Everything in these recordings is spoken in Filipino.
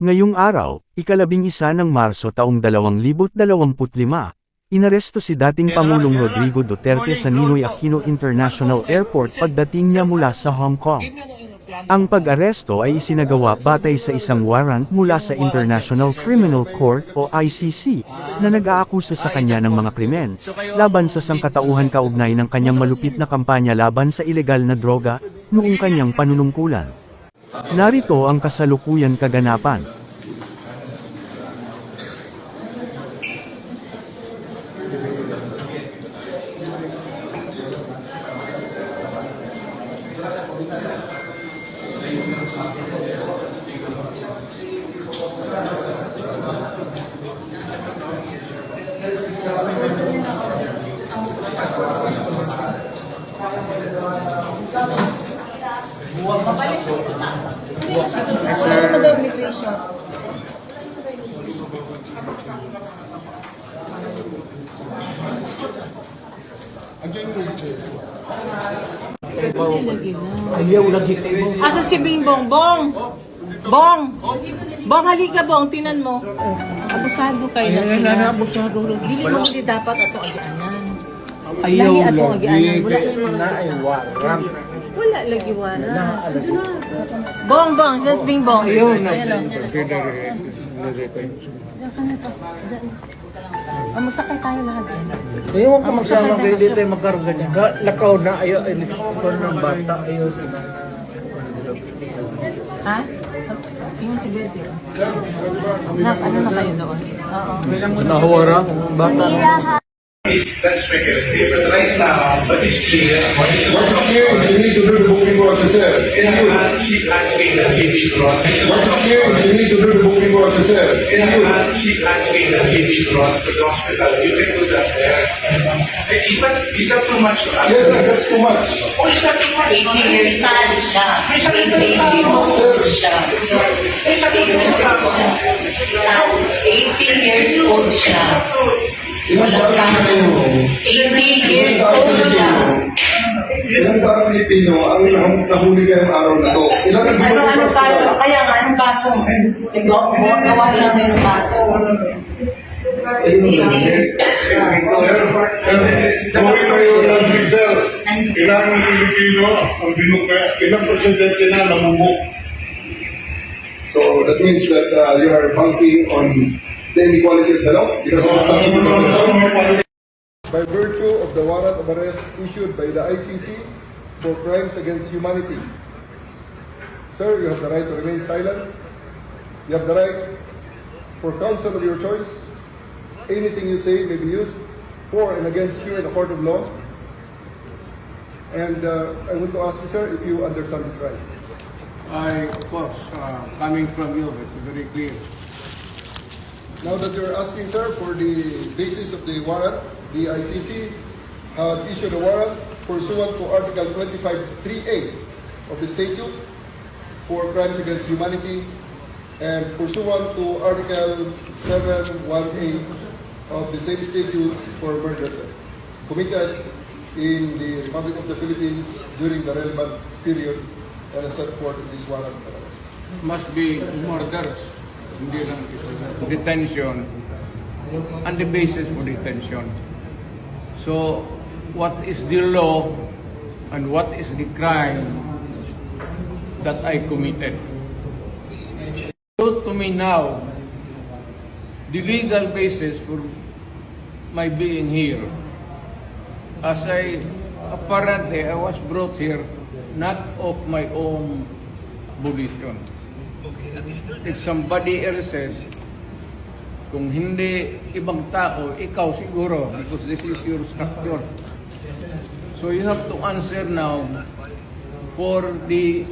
Ngayong araw, ikalabing isa ng Marso taong 2025, inaresto si dating Pangulong Rodrigo Duterte sa Ninoy Aquino International Airport pagdating niya mula sa Hong Kong. Ang pag-aresto ay isinagawa batay sa isang warrant mula sa International Criminal Court o ICC na nag-aakusa sa kanya ng mga krimen laban sa sangkatauhan kaugnay ng kanyang malupit na kampanya laban sa ilegal na droga noong kanyang panunungkulan. Narito ang kasalukuyan kaganapan. Ayaw lagi tayo. Asa si Bing Bong? Bong! Bong! Bong, halika Bong, tinan mo. Abusado kayo na Ayaw sila. na abusado. Dili mo hindi dapat ato agianan. Ayaw Lahi ato lagi. agianan. Wala kayong mga waran. Wala lagi wala. Ko. Bong, Bong, sas Bing Bong. Ayaw na. Ayan. Ayaw Oh, magsakay tayo lahat dyan. mo ka magsama kayo dito ay magkarga niya. Ga- Lakaw na ayaw ay lispan ng bata. Ayaw sila. Ha? Yung si Bebe. Nak, ano na kayo doon? Oo. Nahawara. Bata na. That's speculative. But right now, what is clear, what is What is clear is we need to do the booking process, sir. uh, she's asking that she be brought. What is clear is we need to do the booking process, sir. Uh, she's asking that she be brought to the hospital. You can do that there. Is that, is that too much? Yes, sir, that's too much. Oh, is that too much? 80 years old siya. May sakit na 80 old siya. May sakit na siya. Now, 80 years old siya. Ilan sa ating Pilipino? 80 years sa old siya. Pilipino? Ilan sa ating Pilipino ang nah- nahuli ngayong araw na to? Ilan ang Ano, sa kaso? Kaya nga, anong kaso? Gawa lang ng kaso. Ilang Pilipino ang binukay? Ilang presidente na namumuk? So that means that uh, you are banking on the inequality of the law because of the statute of. By virtue of the warrant of arrest issued by the ICC for crimes against humanity. Sir, you have the right to remain silent. You have the right for counsel of your choice. Anything you say may be used for and against you in a court of law. And uh, I want to ask you, sir, if you understand these rights. I, of course, uh, coming from you, it's very clear. Now that you're asking, sir, for the basis of the warrant, the ICC had uh, issued a warrant pursuant to Article 25.3a of the statute for crimes against humanity and pursuant to Article 7.1a of the same statute for murder, committed in the Republic of the Philippines during the relevant period and as set forth in this warrant. Must be murders, hindi lang. Detention, and the basis for detention. So, what is the law and what is the crime that I committed? So, to me now, the legal basis for my being here, as I apparently I was brought here not of my own volition. If somebody else says, kung hindi ibang tao, ikaw siguro, because this is your structure. So you have to answer now for the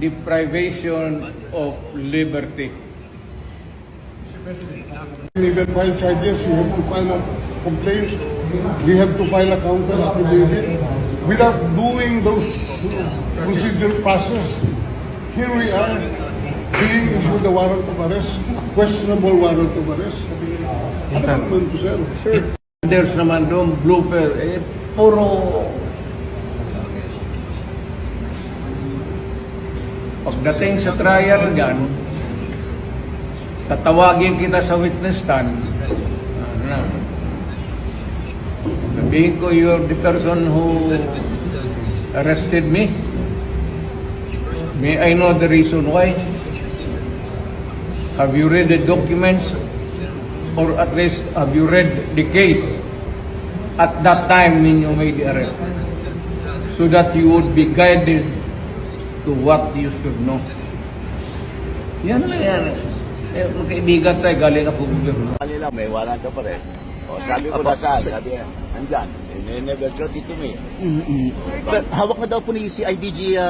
deprivation of liberty. even file charges, we have to file a complaint, we have to file a counter affidavit without doing those procedural process. Here we are, being issued a warrant of arrest, questionable warrant of arrest. Ano ba naman to, sir? Sir, There's naman doon blooper, eh, puro pag Pagdating sa trial dyan, tatawagin kita sa witness stand. Ano, sabihin ko, you're the person who arrested me. May I know the reason why? Have you read the documents? Or at least, have you read the case at that time when you made the arrest? So that you would be guided to what you should know. Yan lang yan. Eh, magkaibigan tayo, galing ako gobyerno. kanila may warrant ka pa rin. O, sabi ko na saan, sabi niya, andyan. They never showed it to me. Pero hawak na daw po ni CIDG uh,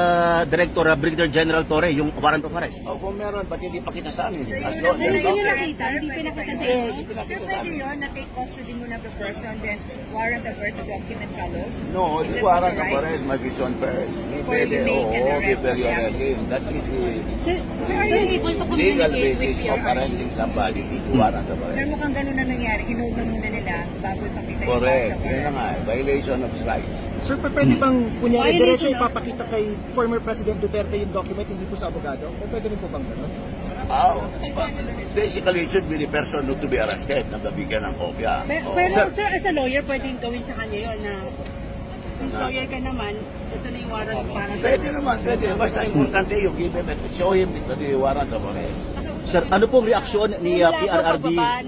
Director uh, Brigadier General Torre yung warrant of arrest. O kung meron, ba't hindi pa kita sa amin? As long Hindi as nyo nakita, hindi pinakita sa inyo. pinakita Sir, sa pwede amin. yun na take custody mo ng the person, then warrant the person document follows? No, Is it warrant of authorized? arrest must be shown first. Before you make an Oo, arrest before you of the arrest him. That is the Sir, sir, are you able to legal communicate with basis your of arresting somebody is the warrant of Sir, arrest. mukhang ganun na nangyari. Hinold na muna nila bago ipakita yung Correct. warrant of Yan na arrest. nga, eh, violation of his rights. Sir, pwede bang kunyari Violation diretso of- ipapakita kay former President Duterte yung document hindi po sa abogado? O pwede rin po bang gano'n? Oh, basically, it should be the person who to be arrested na nabigyan ng kopya. Pero, Oo. pero sir, as a lawyer, pwedeng gawin sa kanya yun na since lawyer ka naman, ito na yung warrant para sa Pwede naman, pwede. Basta importante yung give him, show him the the warrant of arrest. Sir, ano pong reaksyon ni uh, PRRD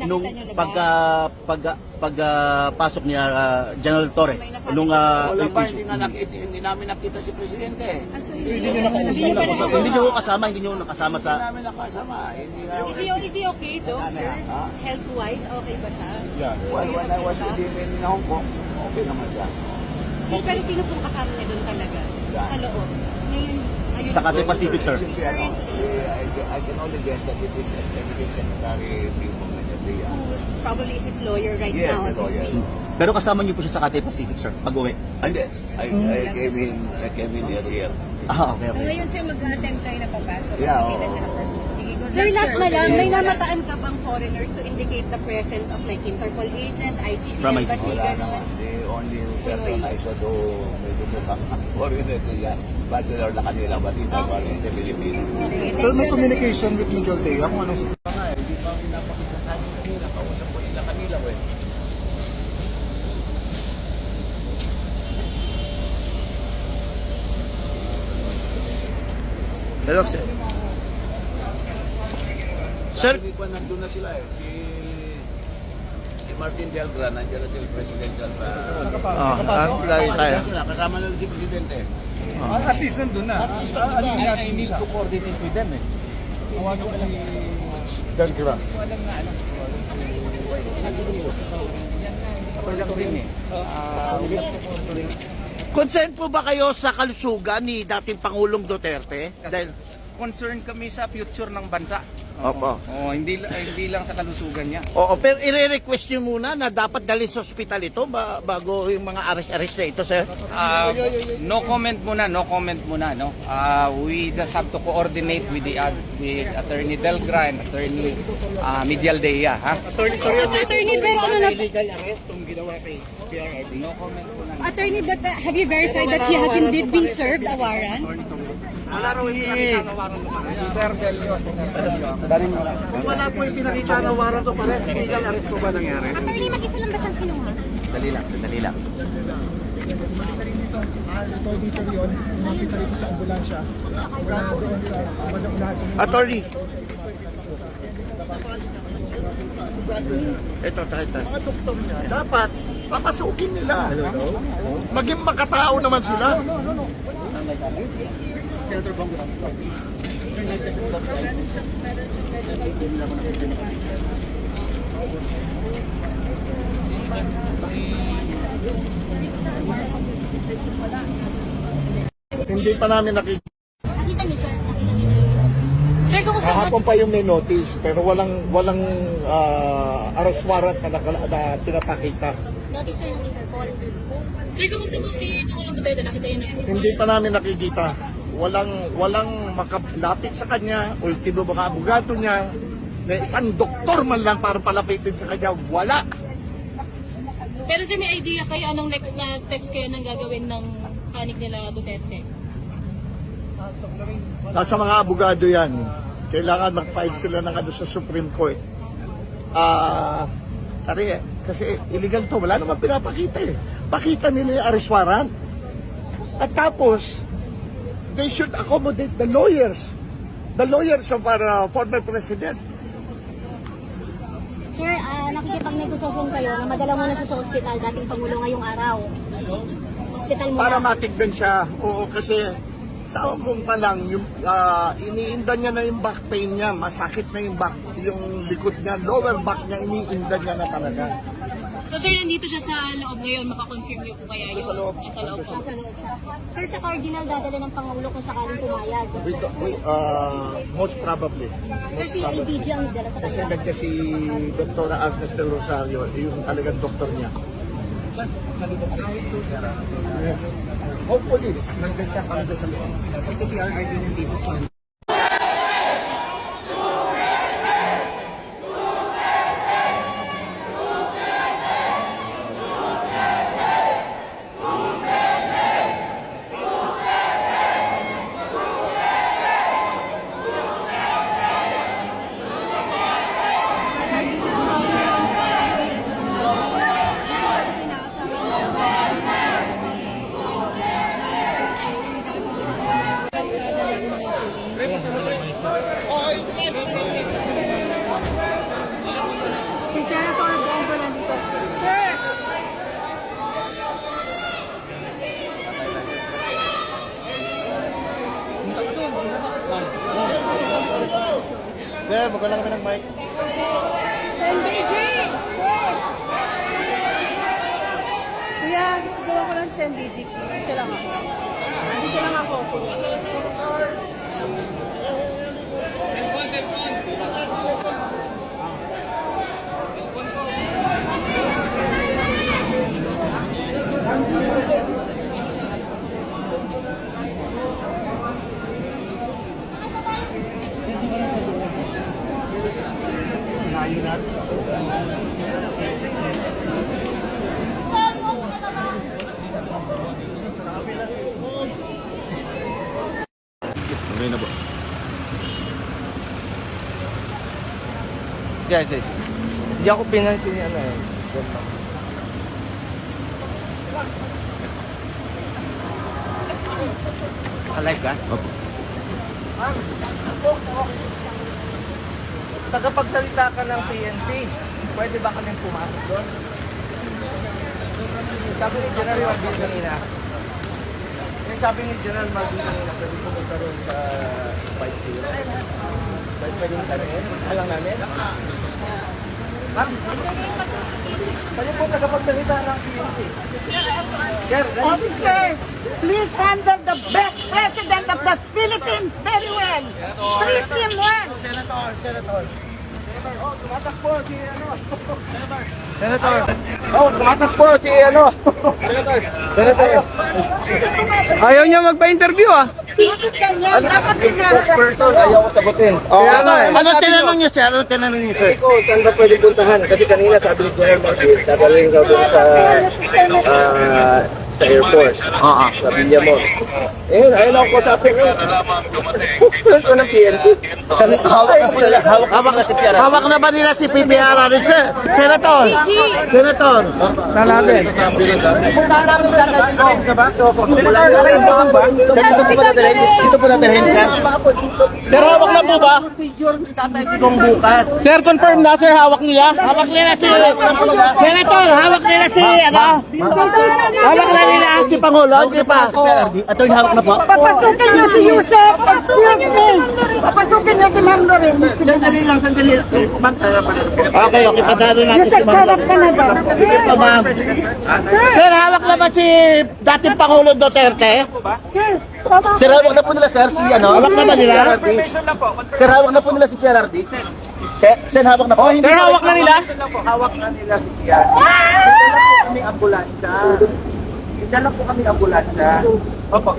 nung ba? pag uh, pag pag uh, pasok niya uh, General Torre nung uh, Wala ba, issue? hindi, na nakita, hindi namin nakita si Presidente. Ah, so, Hindi niyo nakasama, hindi niyo kasama, hindi niyo nakasama Hindi sa namin nakasama. Hindi na, Is he, is he okay though, sir? Ha? Health-wise, okay ba siya? Yeah. When, when I was with him in Hong Kong, okay naman siya. Si, pero sino pong kasama niya doon talaga? Sa loob. Ngayon. Sa Cathay Pacific, sir. I, I can only guess that it is Executive Secretary Pimo Manjabia. Who probably is his lawyer right Yes, now his as we lawyer. speak. Pero kasama niyo po siya sa Cathay Pacific, sir, pag-uwi. Hindi. I, I came in, I came in earlier. Ah, okay, So okay. ngayon sir, mag-attempt kayo na papasok. Yeah, Makikita oo. siya person. Sige, Sir, last na lang, may namataan ka bang foreigners to indicate the presence of like Interpol agents, ICC From embassy, ICC. Wala gano'n? naman. Only I saw do may dumukang foreigner siya. Bachelor na kanila, but hindi pa rin sa Pilipino. Sir, may communication with Miguel Teo kung anong nga eh, di pa pinapakita sa akin kanila, kausap ko nila kanila eh. Hello, sir. Sir, Hindi pa nandun na sila eh. Si si Martin Delgran, nandiyan na sila presidential pa. ah, ah, tayo, tayo. Kasama na si Presidente. At least nandun na. At least nandun na. I, I need to coordinate with them eh. Delgran. Concerned po ba kayo sa kalusugan ni dating Pangulong Duterte? Dahil, concern kami sa future ng bansa. Opo. Oo, hindi hindi lang sa kalusugan niya. Oo, pero i-request nyo muna na dapat dalhin sa ospital ito ba, bago yung mga arrest-arrest na ito, sir. Ah, no comment muna, no comment muna, no. Ah, we just have to coordinate with the ad- with Attorney Delgra and Attorney uh, Medial Dea, ha? Attorney, pero ano na, Illegal arrest yung ginawa kay PRRD. No comment muna. attorney, but uh, have you verified that he has indeed been served a warrant? Si Sir Belio, si Sir Belio. Wala po yung pinakita na warrant of arrest. Illegal arrest po ba nangyari? Attorney, mag-isa lang ba siyang kinuha? Dali lang, dali lang. Attorney. Ito, tayo, tayo. Mga doktor niya, dapat papasukin nila. Maging makatao naman sila. Hindi pa namin nakikita. Nakita niyo, sir. Nakita niyo. Sir, kumusta po? Kahapon pa yung may notice, pero walang walang ah, arrest warrant na, nakala- na pinapakita. Notice, sir, ng Interpol. Sir, kumusta po si Pangulong Duterte? Nakita niyo na Hindi pa namin nakikita. Walang walang makalapit sa kanya, ultimo mga abogado niya, na isang doktor man lang para palapitin sa kanya, wala. Pero sir, may idea kayo anong next na steps kayo nang gagawin ng panig nila Duterte? Nasa mga abogado yan. Kailangan mag-file sila ng ano sa Supreme Court. Ah, kasi, kasi illegal to. Wala naman pinapakita eh. Pakita nila yung arrest warrant. At tapos, they should accommodate the lawyers. The lawyers of our uh, former president. Sir, uh, nakikipag-negosasyon kayo na madala muna siya sa ospital dating Pangulo ngayong araw. Hospital muna. Para matigdan siya. Oo, kasi sa Hong Kong pa lang, yung, ah, iniinda niya na yung back pain niya, masakit na yung back, yung likod niya, lower back niya, iniinda niya na talaga. So sir, nandito siya sa loob ngayon, makakonfirm niyo po kaya yun? Sa loob. Nasa loob siya. Nasa loob siya. Sir, sa cardinal dadala ng Pangulo kung sakaling pumayag. We, we, ah, most probably. Sir, si. ADG ang dala sa Kasi kanya. nandiyan si Dr. Agnes Del Rosario, yung talagang doktor niya. Hopefully, nandiyan siya talaga sa loob. Kasi PRRD nandito siya. Si Senator Bongo nandito. Sir! Sir, magkala kami ng mic. Sen BG! Kuya, sisigawa ko lang Sen BG. Dito lang ako. Dito lang ako. Okay na po. Yes, yes. Hindi ako pinansin yan eh. Alive ka? Opo. Tagapagsalita ka ng PNP, pwede ba kaming pumasok doon? Sabi ni General Marvin kanina, sabi ni General Marvin kanina, pwede pumunta doon sa White Seal. Pwede pwede yung tanongin? Alang namin? Ma'am, kayo po tagapagsalita ng PNP. Sir, Officer, please handle the best president of the Philippines very well. Treat him well. Senator, Senator. Oh, tumatakbo si ano. Senator. Senator. Oh, tumatakbo si ano. Senator. Senator. Ayaw niya magpa-interview ah. Ganyan? Dapat Spokesperson, ayaw ko sagutin. Kaya nga eh. Ano tinanong niyo, sir? Ano tinanong niyo, sir? Sabi ko, saan ba pwede puntahan? Kasi kanina sabi ni General Martin, dadalhin ka doon sa ah, sa airport. Oo. Sa Villamor. Eh, yun, ayun ako kasapin ko. Spokesperson ng PNP. Sa, hawak na po nila, hawak, hawak na si PRR. Hawak na ba nila si PPR rin, sir? Senator. Senator. Nalabi. Punta namin dagad dito. So, pag wala na rin ba? Sir, ito po natin, ito po natin, sir. Sir, hawak na po ba? Procedure ni Tatay Digong bukas. Sir, confirm na sir, hawak niya? Hawak nila si, Senator, hawak nila si, ano? Hawak na nila si Pangulo, hindi pa. Ito yung hawak na po. Papasukin niyo si Yusef. Papasukin niyo si Ma'am Loren. Sandali lang, sandali lang. Okay, okay, padalo natin si Yusef, Ma'am. sarap ka na ba? Sige pa, ma'am. Sir, hawak na ba si dating Pangulo Duterte? Sir. Sir, hawak na po nila, sir, si ano? Hawak na ba nila? Sir, hawak na po nila si PRRD? Sir, sir, hawak na po. Sir, hawak na nila? Hawak na nila si Yan. Dala po kami ambulansya. Dala po kami ambulansya. Opo.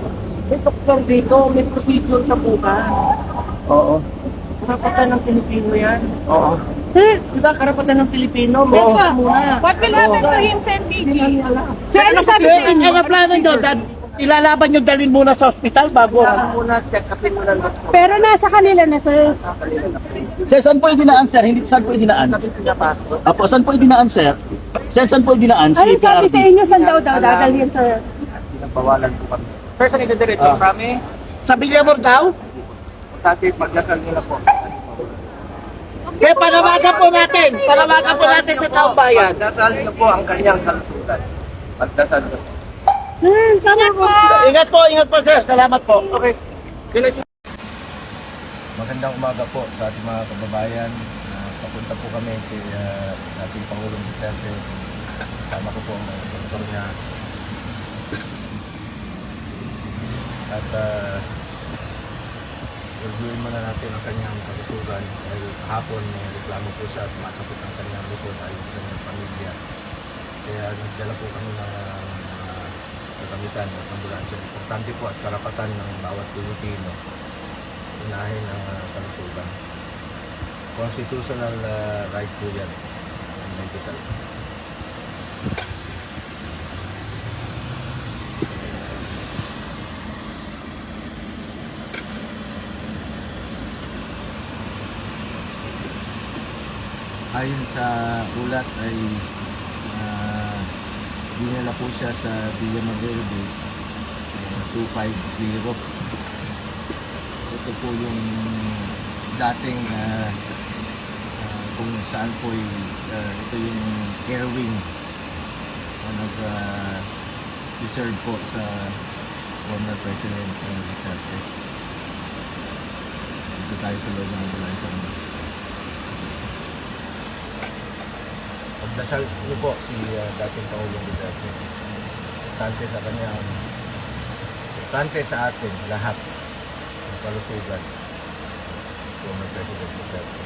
May doktor dito, may procedure sa buka. Oo. Karapatan ng Pilipino yan. Oo. Sir, Di ba karapatan ng Pilipino? Meron ka muna. what will happen to him, Sen Hindi namin alam. Sir, ano sabi Sir, niya? ano plano nyo? Dad, Ilalaban yung dalhin muna sa ospital bago. Kailangan muna check upin muna ng doktor. Pero nasa kanila na, sir. Sir, saan po yung dinaan, sir? Hindi saan po yung dinaan? Sabi pinapasok. Apo, saan po yung dinaan, sir? Sir, saan po yung dinaan? Ano sabi sa inyo, saan daw daw dadalhin, sir? Pinabawalan po kami. Sir, saan ito diretso? Kami? Sa Villamor daw? Dati pagdasal nila po. Kaya panawagan po natin. Panawagan po natin sa taong bayan. Pagdasal niyo po ang kanyang kalusugan. Pagdasal niyo po. Tama po. Ingat po, ingat po sir. Salamat po. Okay. Magandang umaga po sa ating mga kababayan. Uh, papunta po kami kay uh, ating Pangulong Duterte. Kasama ko po ang mga doktor niya. At uh, reviewin muna natin ang kanyang kalusugan dahil kahapon may reklamo po siya sumasakit ang kanyang likod ayon sa kanyang pamilya. Kaya nagdala po kami ng mga kagamitan at ambulansya. Importante po at karapatan ng bawat Pilipino unahin ang uh, kalusugan. Constitutional uh, right po yan. Medical. Ayon sa ulat ay dinala po siya sa Villa Madero Base uh, 250 ito po yung dating ah, ah, kung saan po y- ah, ito yung air wing na nag ah, deserve po sa former President uh, Duterte. Dito tayo sa loob ng ambulansya. Pagdasal niyo po si ah, dating Pangulong Duterte. Importante sa kanya, importante sa atin lahat ang kalusugan former President Duterte.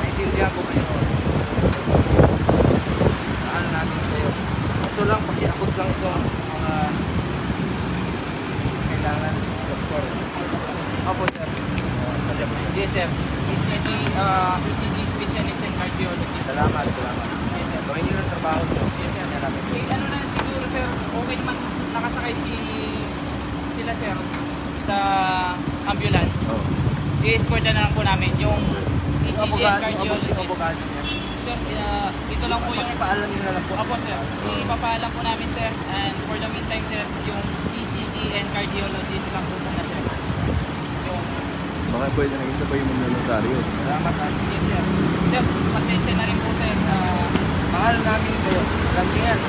Naintindihan ko kayo. Saan natin kayo. Ito lang, pakiabot lang ito ang mga kailangan ng doktor. Opo, sir. Yes, sir. ECG, ECG specialist and cardiologist. Salamat, salamat. Yes, sir. Gawin niyo ng trabaho niyo. Yes, sir. Eh, ano na siguro, sir, okay naman nakasakay si sila, sir, sa ambulance. Oh. I-escort na lang po namin yung ECG and Abogado, yung cardiologist. Sir, uh, ito lang po yung... Paalam niyo na lang po. Opo, sir. Ipapaalam po namin, sir. And for the meantime, sir, yung ECG and cardiologist lang po muna. Baka pwede nang isa pa yung notaryo. Salamat ha. Yes, sir. Sir, pasensya na rin po, sir, sa... Mahal namin kayo. Alam niyo yan.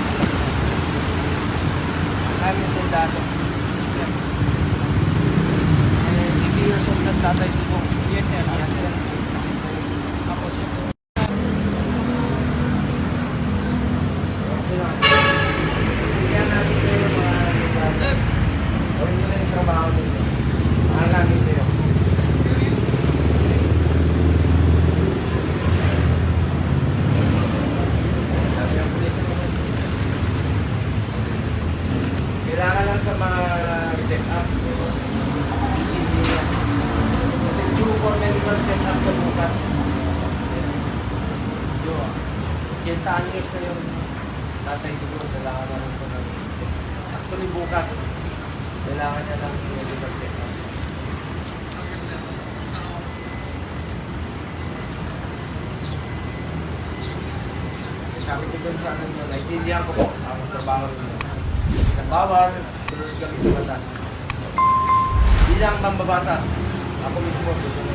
Namin sundalo. Sir. Eh, 50 years old na tatay ko. Yes, sir. Yan sila. Ako, sir. Bigyan natin kayo mga notaryo. Gawin niyo na yung trabaho ninyo. Mahal namin kayo. Sabi ang pulis. Kailangan lang sa mga check up. ECG yan. Kasi due up na bukas. Yun. 80 anyos na yung tatay ko kailangan na lang po ng Actually bukas. Kailangan niya lang medical check. Sabi ko doon sa ano nyo, naintindihan ko po ang trabaho ninyo. Bawal, sunod kami sa batas. Bilang mambabatas, ako mismo susunod